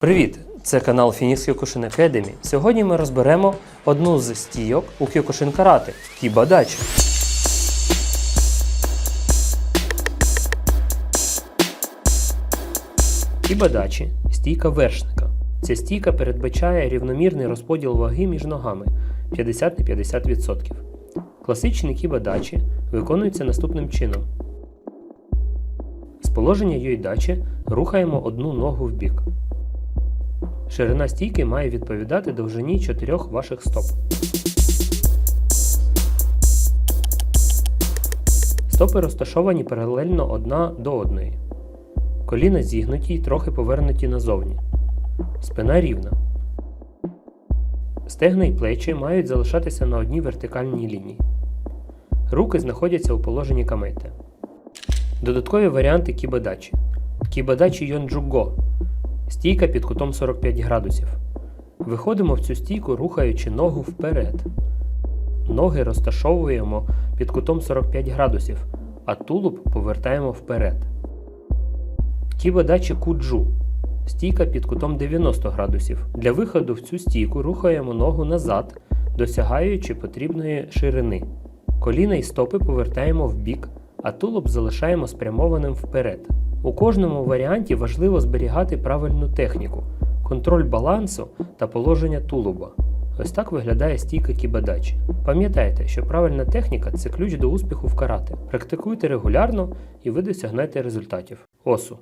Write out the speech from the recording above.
Привіт! Це канал Phoenix Kyokushin Academy. Сьогодні ми розберемо одну з стійок у Kyokushin Karate – кібадачі. Кібадачі – стійка вершника. Ця стійка передбачає рівномірний розподіл ваги між ногами 50 на 50%. Класичний кібадачі виконується наступним чином. З положення йойдачі рухаємо одну ногу в бік. Ширина стійки має відповідати довжині чотирьох ваших стоп. Стопи розташовані паралельно одна до одної. Коліна зігнуті й трохи повернуті назовні. Спина рівна. Стегна й плечі мають залишатися на одній вертикальній лінії. Руки знаходяться у положенні камейте. Додаткові варіанти кібадачі. Кібадачі йонджуго Стійка під кутом 45 градусів. Виходимо в цю стійку, рухаючи ногу вперед. Ноги розташовуємо під кутом 45 градусів, а тулуб повертаємо вперед. Кібадачі куджу. Стійка під кутом 90 градусів. Для виходу в цю стійку рухаємо ногу назад, досягаючи потрібної ширини. Коліна і стопи повертаємо в бік, а тулуб залишаємо спрямованим вперед. У кожному варіанті важливо зберігати правильну техніку, контроль балансу та положення тулуба. Ось так виглядає стійка кібадачі. Пам'ятайте, що правильна техніка це ключ до успіху в карате. Практикуйте регулярно і ви досягнете результатів. Осу.